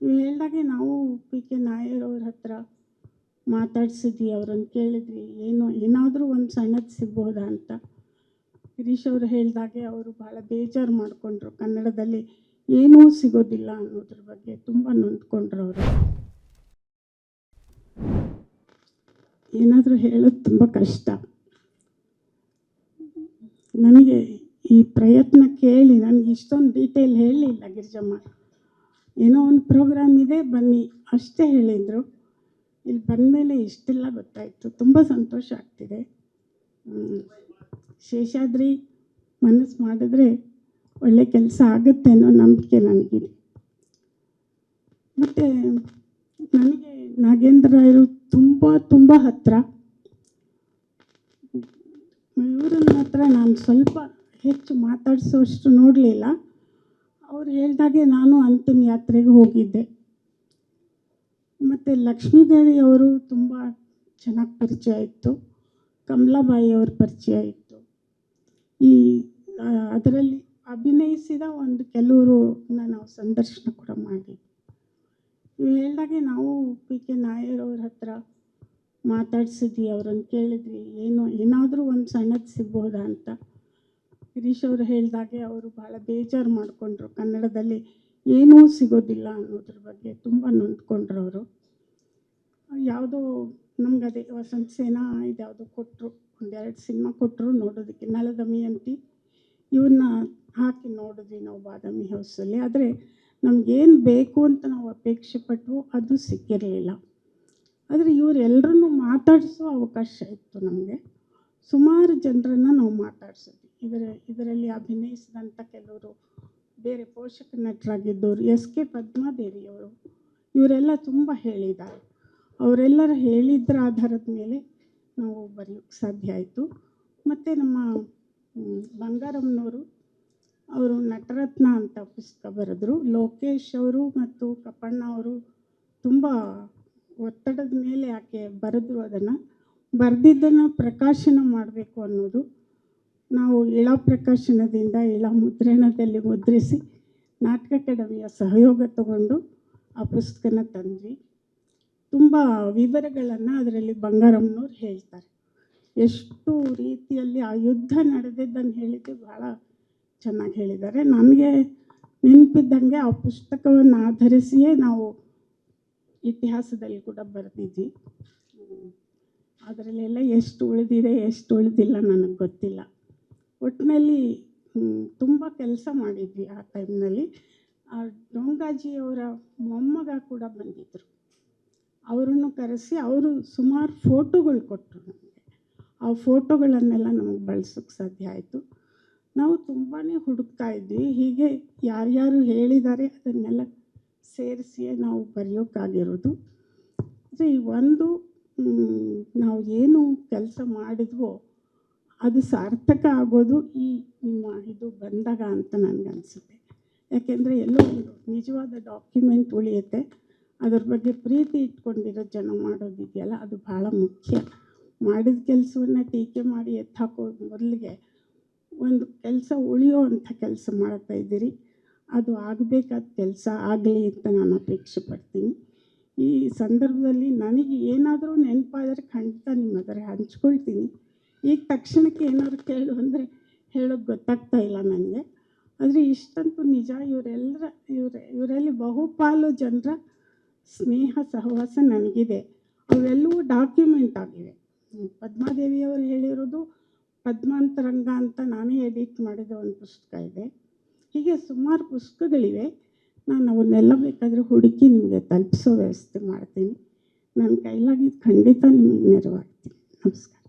ಹೇಳ್ದಾಗೆ ನಾವು P K Nair ಅವ್ರ ಹತ್ರ ಮಾತಾಡ್ಸಿದ್ವಿ, ಅವ್ರನ್ನ ಕೇಳಿದ್ವಿ, ಏನು, ಏನಾದರೂ ಒಂದು ಸಣ್ಣದು ಸಿಗ್ಬೋದಾ ಅಂತ. ಗಿರೀಶ್ ಅವರು ಹೇಳಿದಾಗೆ ಅವರು ಭಾಳ ಬೇಜಾರು ಮಾಡಿಕೊಂಡ್ರು. ಕನ್ನಡದಲ್ಲಿ ಏನೂ ಸಿಗೋದಿಲ್ಲ ಅನ್ನೋದ್ರ ಬಗ್ಗೆ ತುಂಬ ನೊಂದ್ಕೊಂಡ್ರು ಅವರು. ಏನಾದರೂ ಹೇಳೋದು ತುಂಬ ಕಷ್ಟ. ನನಗೆ ಈ ಪ್ರಯತ್ನ ಕೇಳಿ, ನನಗೆ ಇಷ್ಟೊಂದು ಡೀಟೇಲ್ ಹೇಳಲಿಲ್ಲ ಗಿರಿಜಮ್ಮ. ಏನೋ ಒಂದು ಪ್ರೋಗ್ರಾಮ್ ಇದೆ, ಬನ್ನಿ. ಅಷ್ಟೇ ಹೇಳಿದರು ಇಲ್ಲಿ ಬಂದಮೇಲೆ ಇಷ್ಟೆಲ್ಲ ಗೊತ್ತಾಯಿತು. ತುಂಬ ಸಂತೋಷ ಆಗ್ತಿದೆ. ಶೇಷಾದ್ರಿ ಮನಸ್ಸು ಮಾಡಿದ್ರೆ ಒಳ್ಳೆ ಕೆಲಸ ಆಗುತ್ತೆ ಅನ್ನೋ ನಂಬಿಕೆ ನನಗಿದೆ. ಮತ್ತು ನನಗೆ ನಾಗೇಂದ್ರ ರಾಯರು ತುಂಬ ತುಂಬ ಹತ್ತಿರ ಇವ್ರನ್ನ ಹತ್ರ ನಾನು ಸ್ವಲ್ಪ ಹೆಚ್ಚು ಮಾತಾಡಿಸೋಷ್ಟು ನೋಡಲಿಲ್ಲ. ಅವ್ರು ಹೇಳ್ದಾಗೆ ನಾನು ಅಂತಿಮ ಯಾತ್ರೆಗೆ ಹೋಗಿದ್ದೆ. ಮತ್ತು ಲಕ್ಷ್ಮೀದೇವಿ ಅವರು ತುಂಬ ಚೆನ್ನಾಗಿ ಪರಿಚಯ ಇತ್ತು. ಕಮಲಾಬಾಯಿ ಅವ್ರ ಪರಿಚಯ ಇತ್ತು. ಈ ಅದರಲ್ಲಿ ಅಭಿನಯಿಸಿದ ಒಂದು ಕೆಲವರು ನಾವು ಸಂದರ್ಶನ ಕೂಡ ಮಾಡಿದ್ವಿ. ಇವು ಹೇಳಿದಾಗೆ ನಾವು ಪಿ ಕೆ ನಾಯರ್ ಅವ್ರ ಹತ್ರ ಮಾತಾಡಿಸಿದ್ವಿ, ಅವ್ರನ್ನ ಕೇಳಿದ್ವಿ, ಏನು, ಏನಾದರೂ ಒಂದು ಸಣ್ಣದು ಸಿಗ್ಬೋದಾ ಅಂತ. ಗಿರೀಶ್ ಅವರು ಹೇಳಿದಾಗೆ ಅವರು ಭಾಳ ಬೇಜಾರು ಮಾಡಿಕೊಂಡ್ರು. ಕನ್ನಡದಲ್ಲಿ ಏನೂ ಸಿಗೋದಿಲ್ಲ ಅನ್ನೋದ್ರ ಬಗ್ಗೆ ತುಂಬ ನೊಂದ್ಕೊಂಡ್ರು ಅವರು. ಯಾವುದೋ ನಮ್ಗೆ ಅದೇ ವಸಂತ ಸೇನಾ ಇದ್ಯಾವುದೋ ಕೊಟ್ಟರು ಒಂದೆರಡು ಸಿನಿಮಾ ಕೊಟ್ಟರು ನೋಡೋದಕ್ಕೆ. ನಲದಮಯಂತಿ ಇವನ್ನ ಹಾಕಿ ನೋಡಿದ್ವಿ ನಾವು ಬಾದಾಮಿ ಹೌಸಲ್ಲಿ ಆದರೆ ನಮಗೇನು ಬೇಕು ಅಂತ ನಾವು ಅಪೇಕ್ಷೆ ಪಟ್ಟವು ಅದು ಸಿಕ್ಕಿರಲಿಲ್ಲ. ಆದರೆ ಇವರೆಲ್ಲರನ್ನೂ ಮಾತಾಡಿಸೋ ಅವಕಾಶ ಇತ್ತು ನಮಗೆ. ಸುಮಾರು ಜನರನ್ನು ನಾವು ಮಾತಾಡ್ಸಿದ್ವಿ. ಇದರ, ಇದರಲ್ಲಿ ಅಭಿನಯಿಸಿದಂಥ ಕೆಲವರು ಬೇರೆ ಪೋಷಕ ನಟರಾಗಿದ್ದವರು ಎಸ್ ಕೆ ಪದ್ಮಾದೇವಿಯವರು. ಇವರೆಲ್ಲ ತುಂಬ ಹೇಳಿದ್ದಾರೆ. ಅವರೆಲ್ಲರ ಹೇಳಿದ್ರ ಆಧಾರದ ಮೇಲೆ ನಾವು ಬರೆಯೋಕ್ಕೆ ಸಾಧ್ಯ ಆಯಿತು. ಮತ್ತು ನಮ್ಮ ಬಂಗಾರಮ್ಮನವರು, ಅವರು ನಟರತ್ನ ಅಂತ ಪುಸ್ತಕ ಬರೆದ್ರು. ಲೋಕೇಶ್ ಅವರು ಮತ್ತು ಕಪ್ಪಣ್ಣ ಅವರು ತುಂಬ ಒತ್ತಡದ ಮೇಲೆ ಆಕೆ ಬರೆದ್ರು ಅದನ್ನು. ಬರೆದಿದ್ದನ್ನು ಪ್ರಕಾಶನ ಮಾಡಬೇಕು ಅನ್ನೋದು ನಾವು ಇಳಾ ಪ್ರಕಾಶನದಿಂದ ಇಳಾ ಮುದ್ರಣದಲ್ಲಿ ಮುದ್ರಿಸಿ ನಾಟಕ ಅಕಾಡೆಮಿಯ ಸಹಯೋಗ ತಗೊಂಡು ಆ ಪುಸ್ತಕನ ತಂದ್ವಿ. ತುಂಬ ವಿವರಗಳನ್ನು ಅದರಲ್ಲಿ ಬಂಗಾರಮ್ಮನವ್ರು ಹೇಳ್ತಾರೆ. ಎಷ್ಟು ರೀತಿಯಲ್ಲಿ ಆ ಯುದ್ಧ ನಡೆದಿದ್ದನ್ನು ಹೇಳಿದ್ದು ಭಾಳ ಚೆನ್ನಾಗಿ ಹೇಳಿದ್ದಾರೆ. ನಮಗೆ ನೆನಪಿದ್ದಂಗೆ ಆ ಪುಸ್ತಕವನ್ನು ಆಧರಿಸಿಯೇ ನಾವು ಇತಿಹಾಸದಲ್ಲಿ ಕೂಡ ಬರೆದಿದ್ವಿ. ಅದರಲ್ಲೆಲ್ಲ ಎಷ್ಟು ಉಳಿದಿದೆ, ಎಷ್ಟು ಉಳಿದಿಲ್ಲ ನನಗೆ ಗೊತ್ತಿಲ್ಲ. ಒಟ್ಟಿನಲ್ಲಿ ತುಂಬ ಕೆಲಸ ಮಾಡಿದ್ವಿ ಆ ಟೈಮ್ನಲ್ಲಿ ಆ ಡೋಂಗಾಜಿಯವರ ಮೊಮ್ಮಗ ಕೂಡ ಬಂದಿದ್ದರು ಅವರನ್ನು ಕರೆಸಿ ಅವರು ಸುಮಾರು ಫೋಟೋಗಳು ಕೊಟ್ಟರು ನಮಗೆ. ಆ ಫೋಟೋಗಳನ್ನೆಲ್ಲ ನಮಗೆ ಬಳಸೋಕ್ಕೆ ಸಾಧ್ಯ ಆಯಿತು. ನಾವು ತುಂಬಾ ಹುಡುಕ್ತಾ ಇದ್ವಿ. ಹೀಗೆ ಯಾರ್ಯಾರು ಹೇಳಿದ್ದಾರೆ ಅದನ್ನೆಲ್ಲ ಸೇರಿಸಿಯೇ ನಾವು ಬರೆಯೋಕ್ಕಾಗಿರೋದು ಅಂದರೆ ಈ ಒಂದು ನಾವು ಏನು ಕೆಲಸ ಮಾಡಿದ್ವೋ ಅದು ಸಾರ್ಥಕ ಆಗೋದು ಈ ನಿಮ್ಮ ಇದು ಬಂದಾಗ ಅಂತ ನನಗನ್ಸುತ್ತೆ ಯಾಕೆಂದರೆ ಎಲ್ಲೋ ಒಂದು ನಿಜವಾದ ಡಾಕ್ಯುಮೆಂಟ್ ಉಳಿಯುತ್ತೆ. ಅದ್ರ ಬಗ್ಗೆ ಪ್ರೀತಿ ಇಟ್ಕೊಂಡಿರೋ ಜನ ಮಾಡೋದಿದೆಯಲ್ಲ, ಅದು ಭಾಳ ಮುಖ್ಯ. ಮಾಡಿದ ಕೆಲಸವನ್ನು ಟೀಕೆ ಮಾಡಿ ಎತ್ತಾಕೋ ಮೊದಲಿಗೆ ಒಂದು ಕೆಲಸ ಉಳಿಯೋ ಅಂಥ ಕೆಲಸ ಮಾಡ್ತಾ ಇದ್ದೀರಿ. ಅದು ಆಗಬೇಕಾದ ಕೆಲಸ ಆಗಲಿ ಅಂತ ನಾನು ಅಪೇಕ್ಷೆ ಪಡ್ತೀನಿ. ಈ ಸಂದರ್ಭದಲ್ಲಿ ನನಗೆ ಏನಾದರೂ ನೆನಪಾದರೆ ಖಂಡಿತ ನಿಮ್ಮ ಹತ್ರ ಹಂಚ್ಕೊಳ್ತೀನಿ. ಈಗ ತಕ್ಷಣಕ್ಕೆ ಏನಾದ್ರು ಕೇಳು ಅಂದರೆ ಹೇಳೋಕ್ಕೆ ಗೊತ್ತಾಗ್ತಾ ಇಲ್ಲ ನನಗೆ. ಆದರೆ ಇಷ್ಟಂತೂ ನಿಜ ಇವರೆಲ್ಲರ ಇವ್ರ, ಇವರಲ್ಲಿ ಬಹುಪಾಲು ಜನರ ಸ್ನೇಹ, ಸಹವಾಸ ನನಗಿದೆ. ಅವೆಲ್ಲವೂ ಡಾಕ್ಯುಮೆಂಟ್ ಆಗಿವೆ. ಪದ್ಮಾದೇವಿಯವರು ಹೇಳಿರೋದು ಪದ್ಮಾಂತರಂಗ ಅಂತ ನಾನೇ ಎಡಿಟ್ ಮಾಡಿದ ಒಂದು ಪುಸ್ತಕ ಇದೆ. ಹೀಗೆ ಸುಮಾರು ಪುಸ್ತಕಗಳಿವೆ. ನಾನು ಅವನ್ನೆಲ್ಲ ಬೇಕಾದರೆ ಹುಡುಕಿ ನಿಮಗೆ ತಲುಪಿಸೋ ವ್ಯವಸ್ಥೆ ಮಾಡ್ತೀನಿ. ನನ್ನ ಕೈಲಾಗಿದ್ದು ಖಂಡಿತ ನಿಮಗೆ ನೆರವಾಗ್ತೀನಿ. ನಮಸ್ಕಾರ.